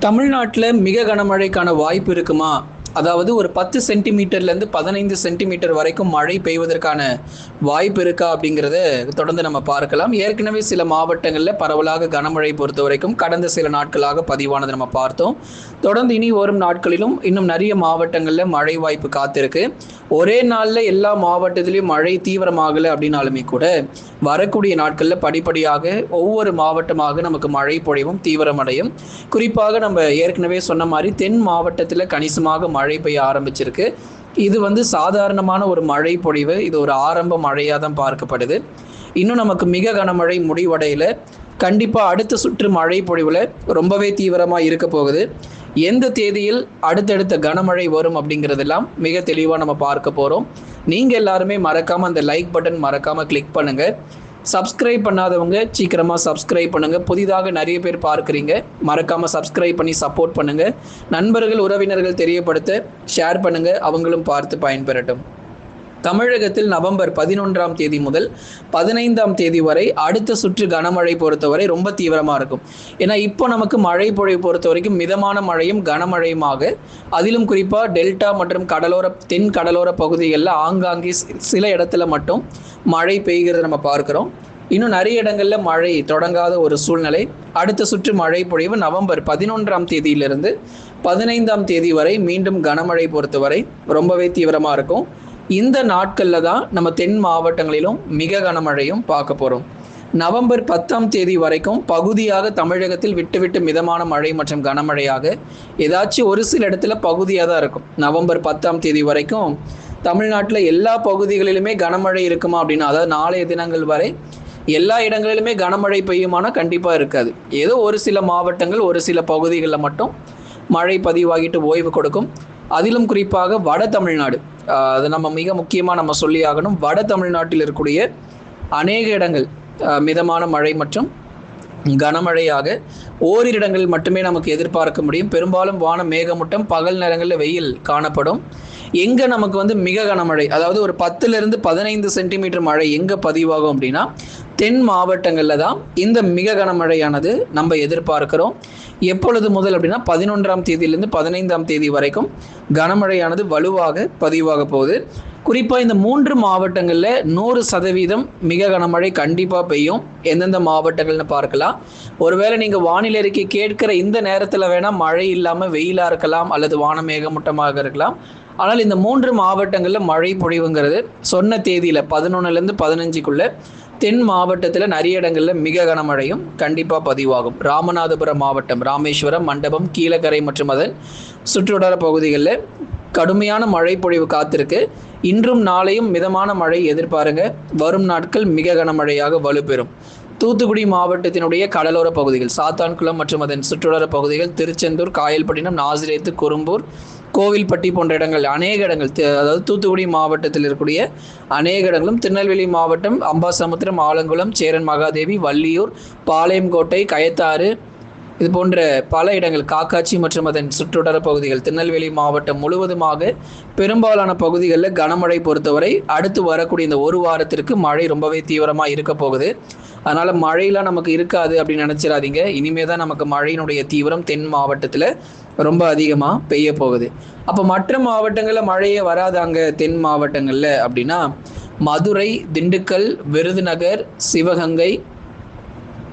தமிழ்நாட்டில் மிக கனமழைக்கான வாய்ப்பு இருக்குமா? அதாவது ஒரு பத்து சென்டிமீட்டர்லேருந்து பதினைந்து சென்டிமீட்டர் வரைக்கும் மழை பெய்வதற்கான வாய்ப்பு இருக்கா அப்படிங்கிறத தொடர்ந்து நம்ம பார்க்கலாம். ஏற்கனவே சில மாவட்டங்களில் பரவலாக கனமழை பொறுத்த வரைக்கும் கடந்த சில நாட்களாக பதிவானதை நம்ம பார்த்தோம். தொடர்ந்து இனி வரும் நாட்களிலும் இன்னும் நிறைய மாவட்டங்களில் மழை வாய்ப்பு காத்திருக்கு. ஒரே நாளில் எல்லா மாவட்டத்திலையும் மழை தீவிரமாகலை அப்படின்னாலுமே கூட வரக்கூடிய நாட்களில் படிப்படியாக ஒவ்வொரு மாவட்டமாக நமக்கு மழை பொழிவும் தீவிரமடையும். குறிப்பாக நம்ம ஏற்கனவே சொன்ன மாதிரி தென் மாவட்டத்தில் கணிசமாக மழை பெய்ய ஆரம்பிச்சிருக்கு. இது வந்து சாதாரணமான ஒரு மழை பொழிவு. இது ஒரு ஆரம்ப மழையாக தான் பார்க்கப்படுது. இன்னும் நமக்கு மிக கனமழை முடிவடையில. கண்டிப்பாக அடுத்த சுற்று மழை பொழிவில் ரொம்பவே தீவிரமாக இருக்க போகுது. எந்த தேதியில் அடுத்தடுத்த கனமழை வரும் அப்படிங்கிறதெல்லாம் மிக தெளிவாக நம்ம பார்க்க போகிறோம் நீங்கள் எல்லாருமே மறக்காமல் அந்த லைக் பட்டன் மறக்காமல் கிளிக் பண்ணுங்கள் சப்ஸ்கிரைப் பண்ணாதவங்க சீக்கிரமாக சப்ஸ்கிரைப் பண்ணுங்கள் புதிதாக நிறைய பேர் பார்க்குறீங்க. மறக்காமல் சப்ஸ்கிரைப் பண்ணி சப்போர்ட் பண்ணுங்கள் நண்பர்கள் உறவினர்கள் தெரியப்படுத்த ஷேர் பண்ணுங்கள் அவங்களும் பார்த்து பயன்பெறட்டும். தமிழகத்தில் நவம்பர் பதினொன்றாம் தேதி முதல் பதினைந்தாம் தேதி வரை அடுத்த சுற்று கனமழை பொறுத்தவரை ரொம்ப தீவிரமாக இருக்கும். ஏன்னா இப்போ நமக்கு மழை பொழை பொறுத்த வரைக்கும் மிதமான மழையும் கனமழையுமாக. அதிலும் குறிப்பாக டெல்டா மற்றும் கடலோர தென் கடலோர பகுதிகளில் ஆங்காங்கே சில இடத்துல மட்டும் மழை பெய்கிறத நம்ம பார்க்குறோம். இன்னும் நிறைய இடங்களில் மழை தொடங்காத ஒரு சூழ்நிலை. அடுத்த சுற்று மழை பொழிவு நவம்பர் பதினொன்றாம் தேதியிலிருந்து பதினைந்தாம் தேதி வரை மீண்டும் கனமழை பொறுத்தவரை ரொம்பவே தீவிரமாக இருக்கும். இந்த நாட்களில் தான் நம்ம தென் மாவட்டங்களிலும் மிக கனமழையும் பார்க்க போகிறோம் நவம்பர் பத்தாம் தேதி வரைக்கும் பகுதியாக தமிழகத்தில் விட்டு விட்டு மிதமான மழை மற்றும் கனமழையாக ஏதாச்சும் ஒரு சில இடத்துல பகுதியாக தான் இருக்கும். நவம்பர் பத்தாம் தேதி வரைக்கும் தமிழ்நாட்டில் எல்லா பகுதிகளிலுமே கனமழை இருக்குமா அப்படின்னா அதாவது நாளைய தினங்கள் வரை எல்லா இடங்களிலுமே கனமழை பெய்யுமானா கண்டிப்பாக இருக்காது. ஏதோ ஒரு சில மாவட்டங்கள் ஒரு சில பகுதிகளில் மட்டும் மழை பதிவாகிட்டு ஓய்வு கொடுக்கும். அதிலும் குறிப்பாக வட தமிழ்நாடு. அது நம்ம மிக முக்கியமாக நம்ம சொல்லி ஆகணும். வட தமிழ்நாட்டில் இருக்கக்கூடிய அநேக இடங்கள் மிதமான மழை மற்றும் கனமழையாக ஓரிரு இடங்களில் மட்டுமே நமக்கு எதிர்பார்க்க முடியும். பெரும்பாலும் வான மேகமூட்டம் பகல் நேரங்களில் வெயில் காணப்படும். எங்கே நமக்கு வந்து மிக கனமழை அதாவது ஒரு பத்துலேருந்து பதினைந்து சென்டிமீட்டர் மழை எங்கே பதிவாகும் அப்படின்னா தென் மாவட்டங்களில் தான் இந்த மிக கனமழையானது நம்ம எதிர்பார்க்கிறோம். எப்பொழுது முதல் அப்படின்னா பதினொன்றாம் தேதியிலிருந்து பதினைந்தாம் தேதி வரைக்கும் கனமழையானது வலுவாக பதிவாக போகுது. குறிப்பாக இந்த மூன்று மாவட்டங்களில் நூறு சதவீதம் மிக கனமழை கண்டிப்பாக பெய்யும். எந்தெந்த மாவட்டங்கள்னு பார்க்கலாம். ஒருவேளை நீங்கள் வானிலை அறிக்கை கேட்கிற இந்த நேரத்தில் வேணால் மழை இல்லாமல் வெயிலாக இருக்கலாம் அல்லது வானமேகமூட்டமாக இருக்கலாம். ஆனால் இந்த மூன்று மாவட்டங்களில் மழை பொழிவுங்கிறது சொன்ன தேதியில் பதினொன்னுலேருந்து பதினஞ்சுக்குள்ளே தென் மாவட்டத்தில் நிறைய இடங்களில் மிக கனமழையும் கண்டிப்பாக பதிவாகும். ராமநாதபுரம் மாவட்டம் ராமேஸ்வரம் மண்டபம் கீழக்கரை மற்றும் அதன் சுற்றுவட்டார பகுதிகளில் கடுமையான மழை பொழிவு காத்திருக்கு. இன்றும் நாளையும் மிதமான மழை எதிர்பாருங்க. வரும் நாட்கள் மிக கனமழையாக வலுப்பெறும். தூத்துக்குடி மாவட்டத்தினுடைய கடலோர பகுதிகள் சாத்தான்குளம் மற்றும் அதன் சுற்றுவட்டார பகுதிகள் திருச்செந்தூர் காயல்பட்டினம் நாசிரேத்து குறும்பூர் கோவில்பட்டி போன்ற இடங்கள் அநேக இடங்கள் அதாவது தூத்துக்குடி மாவட்டத்தில் இருக்கக்கூடிய அநேக இடங்களும் திருநெல்வேலி மாவட்டம் அம்பாசமுத்திரம் ஆலங்குளம் சேரன் மகாதேவி வள்ளியூர் பாளையங்கோட்டை கயத்தாறு இது போன்ற பல இடங்கள் காக்காட்சி மற்றும் அதன் சுற்றுவட்டார பகுதிகள் திருநெல்வேலி மாவட்டம் முழுவதுமாக பெரும்பாலான பகுதிகளில் கனமழை பொறுத்தவரை அடுத்து வரக்கூடிய இந்த ஒரு வாரத்திற்கு மழை ரொம்பவே தீவிரமாக இருக்க போகுது. அதனால் மழையெல்லாம் நமக்கு இருக்காது அப்படின்னு நினச்சிடாதீங்க. இனிமே தான் நமக்கு மழையினுடைய தீவிரம் தென் மாவட்டத்தில் ரொம்ப அதிகமாக பெய்ய போகுது. அப்போ மற்ற மாவட்டங்களில் மழையே வராதாங்க தென் மாவட்டங்களில் அப்படின்னா மதுரை திண்டுக்கல் விருதுநகர் சிவகங்கை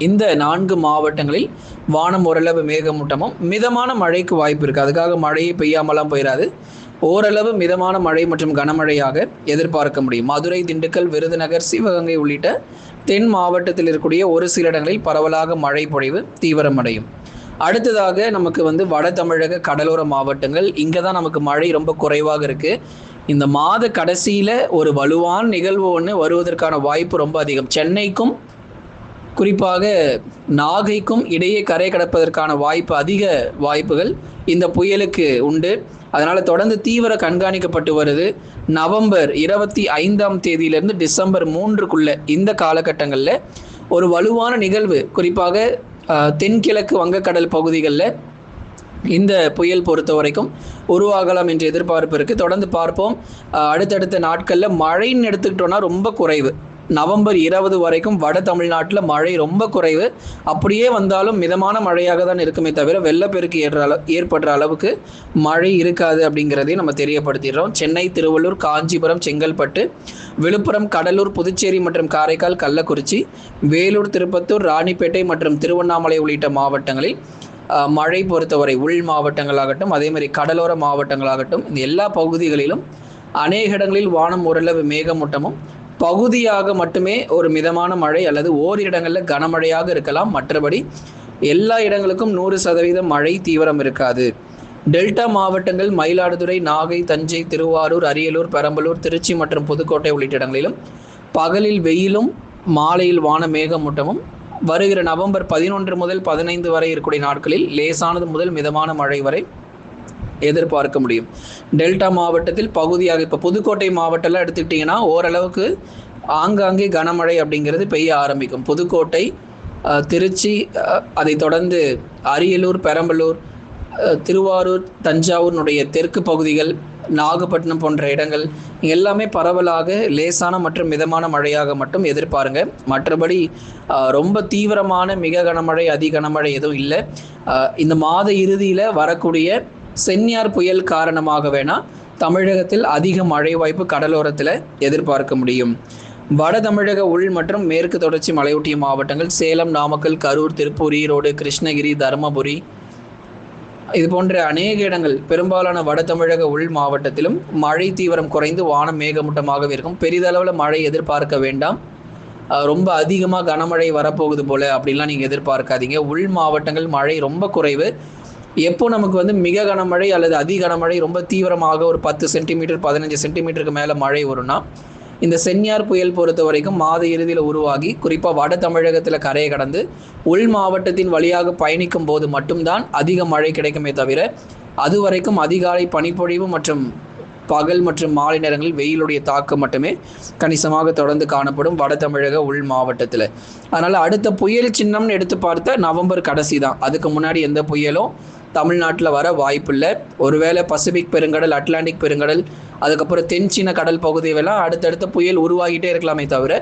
இந்த நான்கு மாவட்டங்களில் வானம் ஓரளவு மேகமூட்டமும் மிதமான மழைக்கு வாய்ப்பு இருக்குது அதுக்காக மழையே பெய்யாமலாம் போயிடாது ஓரளவு மிதமான மழை மற்றும் கனமழையாக எதிர்பார்க்க முடியும். மதுரை திண்டுக்கல் விருதுநகர் சிவகங்கை உள்ளிட்ட தென் மாவட்டத்தில் இருக்கக்கூடிய ஒரு சில இடங்களில் பரவலாக மழை பொழிவு தீவிரமடையும். அடுத்ததாக நமக்கு வந்து வட தமிழக கடலோர மாவட்டங்கள் இங்கே தான் நமக்கு மழை ரொம்ப குறைவாக இருக்குது இந்த மாத கடைசியில் ஒரு வலுவான நிகழ்வு ஒன்று வருவதற்கான வாய்ப்பு ரொம்ப அதிகம். சென்னைக்கும் குறிப்பாக நாகைக்கும் இடையே கரை கடப்பதற்கான வாய்ப்பு அதிக வாய்ப்புகள் இந்த புயலுக்கு உண்டு. அதனால் தொடர்ந்து தீவிர கண்காணிக்கப்பட்டு வருது. நவம்பர் இருபத்தி ஐந்தாம் தேதியிலிருந்து டிசம்பர் மூன்றுக்குள்ள இந்த காலகட்டங்களில் ஒரு வலுவான நிகழ்வு. குறிப்பாக தென்கிழக்கு வங்கக்கடல் பகுதிகளில் இந்த புயல் பொறுத்த வரைக்கும் உருவாகலாம் என்ற எதிர்பார்ப்பு இருக்குது தொடர்ந்து பார்ப்போம். அடுத்தடுத்த நாட்களில் மழைன்னு எடுத்துக்கிட்டோன்னா ரொம்ப குறைவு. நவம்பர் இருபது வரைக்கும் வட தமிழ்நாட்டில் மழை ரொம்ப குறைவு. அப்படியே வந்தாலும் மிதமான மழையாக தான் இருக்குமே தவிர வெள்ளப்பெருக்கு ஏற்ற அளவு ஏற்படுற அளவுக்கு மழை இருக்காது அப்படிங்கிறதையும் நம்ம தெரியப்படுத்திடுறோம். சென்னை திருவள்ளூர் காஞ்சிபுரம் செங்கல்பட்டு விழுப்புரம் கடலூர் புதுச்சேரி மற்றும் காரைக்கால் கள்ளக்குறிச்சி வேலூர் திருப்பத்தூர் ராணிப்பேட்டை மற்றும் திருவண்ணாமலை உள்ளிட்ட மாவட்டங்களில் மழை பொறுத்தவரை உள் மாவட்டங்களாகட்டும் அதே மாதிரி கடலோர மாவட்டங்களாகட்டும் இந்த எல்லா பகுதிகளிலும் அநேக இடங்களில் வானம் ஓரளவு மேகமூட்டமும் பகுதியாக மட்டுமே ஒரு மிதமான மழை அல்லது ஓரிரு இடங்களில் கனமழையாக இருக்கலாம். மற்றபடி எல்லா இடங்களுக்கும் நூறு சதவீதம் மழை தீவிரம் இருக்காது. டெல்டா மாவட்டங்கள் மயிலாடுதுறை நாகை தஞ்சை திருவாரூர் அரியலூர் பெரம்பலூர் திருச்சி மற்றும் புதுக்கோட்டை உள்ளிட்ட இடங்களிலும் பகலில் வெயிலும் மாலையில் வான மேகமூட்டமும் வருகிற நவம்பர் பதினொன்று முதல் பதினைந்து வரை இருக்கக்கூடிய நாட்களில் லேசானது முதல் மிதமான மழை வரை எதிர்பார்க்க முடியும். டெல்டா மாவட்டத்தில் பகுதியாக இப்போ புதுக்கோட்டை மாவட்டம்லாம் எடுத்துக்கிட்டிங்கன்னா ஓரளவுக்கு ஆங்காங்கே கனமழை அப்படிங்கிறது பெய்ய ஆரம்பிக்கும். புதுக்கோட்டை திருச்சி அதை தொடர்ந்து அரியலூர் பெரம்பலூர் திருவாரூர் தஞ்சாவூரினுடைய தெற்கு பகுதிகள் நாகப்பட்டினம் போன்ற இடங்கள் எல்லாமே பரவலாக லேசான மற்றும் மிதமான மழையாக மட்டும் எதிர்பாருங்க. மற்றபடி ரொம்ப தீவிரமான மிக கனமழை அதி கனமழை எதுவும் இல்லை. இந்த மாத இறுதியில் வரக்கூடிய சென்னியார் புயல் காரணமாக வேணா தமிழகத்தில் அதிக மழை வாய்ப்பு கடலோரத்தில் எதிர்பார்க்க முடியும். வட தமிழக உள் மற்றும் மேற்கு தொடர்ச்சி மலையொட்டிய மாவட்டங்கள் சேலம் நாமக்கல் கரூர் திருப்பூர் ஈரோடு கிருஷ்ணகிரி தருமபுரி இது போன்ற அநேக இடங்கள் பெரும்பாலான வட தமிழக உள் மாவட்டத்திலும் மழை தீவிரம் குறைந்து வானம் மேகமூட்டமாகவே இருக்கும். பெரிதளவில் மழை எதிர்பார்க்க வேண்டாம். ரொம்ப அதிகமாக கனமழை வரப்போகுது போல அப்படின்லாம் நீங்கள் எதிர்பார்க்காதீங்க. உள் மாவட்டங்கள் மழை ரொம்ப குறைவு. எப்போ நமக்கு வந்து மிக கனமழை அல்லது அதி கனமழை ரொம்ப தீவிரமாக ஒரு பத்து சென்டிமீட்டர் பதினஞ்சு சென்டிமீட்டருக்கு மேலே மழை வரும்னா இந்த சென்னியார் புயல் பொறுத்த வரைக்கும் மாத இறுதியில் உருவாகி குறிப்பாக வட தமிழகத்தில் கரையை கடந்து உள் மாவட்டத்தின் வழியாக பயணிக்கும் போது மட்டும்தான் அதிக மழை கிடைக்குமே தவிர அது வரைக்கும் அதிகாலை பனிப்பொழிவு மற்றும் பகல் மற்றும் மாலை நேரங்களில் வெயிலுடைய தாக்கம் மட்டுமே கணிசமாக தொடர்ந்து காணப்படும் வட தமிழக உள் மாவட்டத்தில். அதனால் அடுத்த புயல் சின்னம்னு எடுத்து பார்த்தா நவம்பர் கடைசி தான். அதுக்கு முன்னாடி எந்த புயலும் தமிழ்நாட்டில் வர வாய்ப்பில்லை. ஒருவேளை பசிபிக் பெருங்கடல் அட்லாண்டிக் பெருங்கடல் அதுக்கப்புறம் தென் சீன கடல் பகுதியெல்லாம் அடுத்தடுத்த புயல் உருவாகிட்டே இருக்கலாமே தவிர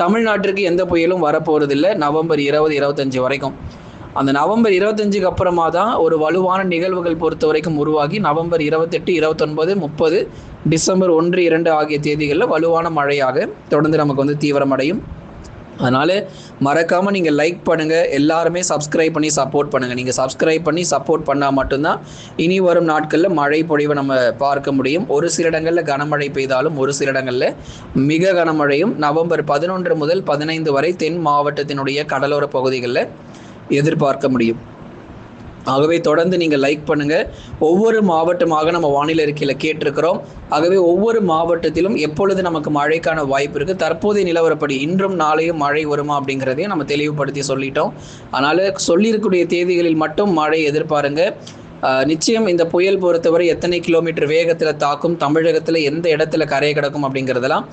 தமிழ்நாட்டிற்கு எந்த புயலும் வரப்போகிறதில்ல நவம்பர் இருபது இருபத்தஞ்சி வரைக்கும். அந்த நவம்பர் இருபத்தஞ்சுக்கு அப்புறமா தான் ஒரு வலுவான நிகழ்வுகள் பொறுத்த வரைக்கும் உருவாகி நவம்பர் இருபத்தெட்டு இருபத்தொன்பது முப்பது டிசம்பர் ஒன்று இரண்டு ஆகிய தேதிகளில் வலுவான மழையாக தொடர்ந்து நமக்கு வந்து தீவிரமடையும். அதனால் மறக்காமல் நீங்கள் லைக் பண்ணுங்கள் எல்லாருமே சப்ஸ்கிரைப் பண்ணி சப்போர்ட் பண்ணுங்கள் நீங்கள் சப்ஸ்கிரைப் பண்ணி சப்போர்ட் பண்ணால் மட்டும்தான் இனி வரும் நாட்களில் மழை பொழிவை நம்ம பார்க்க முடியும். ஒரு சில இடங்களில் கனமழை பெய்தாலும் ஒரு சில இடங்களில் மிக கனமழையும் நவம்பர் பதினொன்று முதல் பதினைந்து வரை தென் மாவட்டத்தினுடைய கடலோர பகுதிகளில் எதிர்பார்க்க முடியும். ஆகவே தொடர்ந்து நீங்கள் லைக் பண்ணுங்க. ஒவ்வொரு மாவட்டமாக நம்ம வானிலை அறிக்கையில் கேட்டிருக்கிறோம். ஆகவே ஒவ்வொரு மாவட்டத்திலும் எப்பொழுது நமக்கு மழைக்கான வாய்ப்பு இருக்குது தற்போதைய நிலவரப்படி இன்றும் நாளையும் மழை வருமா அப்படிங்கிறதையும் நம்ம தெளிவுபடுத்தி சொல்லிட்டோம். அதனால் சொல்லியிருக்கக்கூடிய தேதிகளில் மட்டும் மழை எதிர்பாருங்க. நிச்சயம் இந்த புயல் பொறுத்தவரை எத்தனை கிலோமீட்டர் வேகத்தில் தாக்கும் தமிழகத்தில் எந்த இடத்துல கரையை கிடக்கும் அப்படிங்கிறதெல்லாம்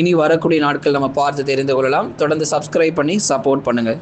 இனி வரக்கூடிய நாட்கள் நம்ம பார்த்து தெரிந்து கொள்ளலாம். தொடர்ந்து சப்ஸ்கிரைப் பண்ணி சப்போர்ட் பண்ணுங்கள்